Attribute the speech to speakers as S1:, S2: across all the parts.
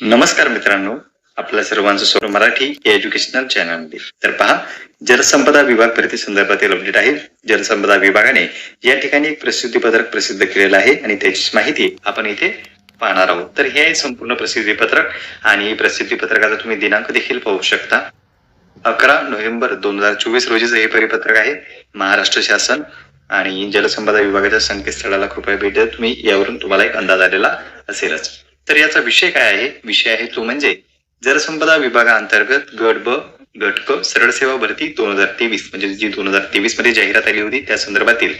S1: नमस्कार मित्रांनो आपल्या सर्वांचं सर्व मराठी या एज्युकेशनल चॅनलमध्ये तर पहा जलसंपदा विभाग भरती संदर्भातील अपडेट आहे. जलसंपदा विभागाने या ठिकाणी एक प्रसिद्धी पत्रक प्रसिद्ध केलेलं आहे आणि त्याची माहिती आपण इथे पाहणार आहोत. तर हे आहे संपूर्ण प्रसिद्धी पत्रक आणि प्रसिद्धी पत्रकाचा तुम्ही दिनांक देखील पाहू शकता. अकरा नोव्हेंबर दोन हजार चोवीस रोजीचं हे परिपत्रक आहे. महाराष्ट्र शासन आणि जलसंपदा विभागाच्या संकेतस्थळाला कृपया भेट द्या. तुम्ही यावरून तुम्हाला एक अंदाज आलेला असेलच. तर याचा विषय काय आहे? विषय आहे तो म्हणजे जलसंपदा विभागाअंतर्गत गट ब गट क सरळ सेवा भरती दोन हजार तेवीस. म्हणजे जी दोन हजार तेवीसमध्ये जाहिरात आली होती त्या संदर्भातील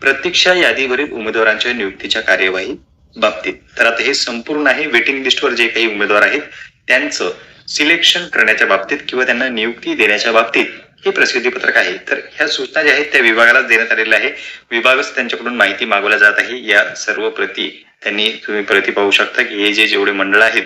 S1: प्रतीक्षा यादीवरील उमेदवारांच्या नियुक्तीच्या कार्यवाही बाबतीत. तर आता हे संपूर्ण आहे वेटिंग लिस्टवर जे काही उमेदवार आहेत त्यांचं सिलेक्शन करण्याच्या बाबतीत किंवा त्यांना नियुक्ती देण्याच्या बाबतीत हे प्रसिद्धी पत्रक आहे. तर ह्या सूचना ज्या आहेत त्या विभागाला देण्यात आलेल्या आहे. विभागच त्यांच्याकडून माहिती मागवल्या जात आहे. या सर्व प्रती त्यांनी तुम्ही प्रती पाहू शकता की हे जे जेवढे मंडळ आहेत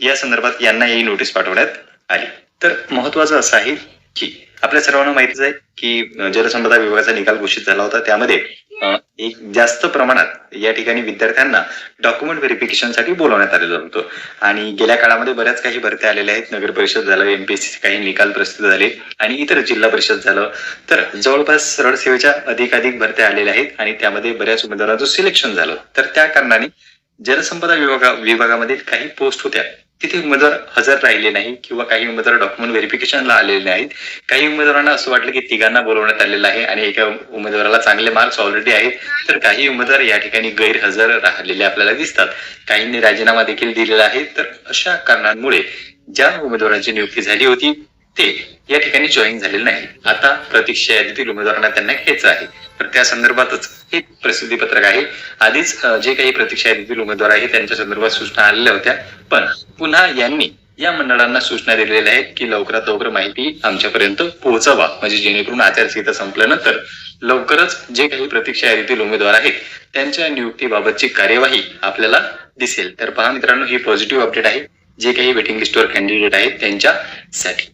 S1: या संदर्भात यांना ही नोटीस पाठवण्यात आली. तर महत्वाचं असं आहे की आपल्या सर्वांना माहितीच आहे की जलसंपदा विभागाचा निकाल घोषित झाला होता. त्यामध्ये एक जास्त प्रमाणात या ठिकाणी विद्यार्थ्यांना डॉक्युमेंट व्हेरिफिकेशनसाठी बोलवण्यात आलेलं होतं. आणि गेल्या काळामध्ये बऱ्याच काही भरत्या आलेल्या आहेत. नगर परिषद झालं एमपीएससी काही निकाल प्रसिद्ध झाले आणि इतर जिल्हा परिषद झालं. तर जवळपास सरळ सेवेच्या अधिकाधिक भरत्या आलेल्या आहेत आणि त्यामध्ये बऱ्याच उमेदवारांचं सिलेक्शन झालं. तर त्या कारणाने जलसंपदा विभागा विभागामध्ये काही पोस्ट होत्या. तिथे उमेदवार हजर राहिले नाही किंवा काही उमेदवार डॉक्युमेंट व्हेरिफिकेशनला आलेले नाहीत. काही उमेदवारांना असं वाटलं की तिघांना बोलवण्यात आलेलं आहे आणि एका उमेदवाराला चांगले मार्क्स ऑलरेडी आहेत. तर काही उमेदवार या ठिकाणी गैरहजर राहिलेले आपल्याला दिसतात. काहींनी राजीनामा देखील दिलेला आहे. तर अशा कारणांमुळे ज्या उमेदवारांची नियुक्ती झाली होती ते या ठिकाणी जॉईन झालेले नाही. आता प्रतीक्षा यादीतील उमेदवारांना त्यांना घ्यायचं आहे. तर त्या संदर्भातच हे प्रसिद्धी पत्रक आहे. आधीच जे काही प्रतीक्षा यादीतील उमेदवार आहे त्यांच्या संदर्भात सूचना आलेल्या होत्या. पण पुन्हा यांनी या मंडळांना सूचना दिलेल्या आहेत की लवकरात लवकर माहिती आमच्यापर्यंत पोहोचावा. म्हणजे जेणेकरून आचारसंहिता संपल्यानंतर लवकरच जे काही प्रतीक्षा यादीतील उमेदवार आहेत त्यांच्या नियुक्तीबाबतची कार्यवाही आपल्याला दिसेल. तर पहा मित्रांनो ही पॉझिटिव्ह अपडेट आहे. जे काही वेटिंग लिस्टवर कॅन्डिडेट आहेत त्यांच्यासाठी.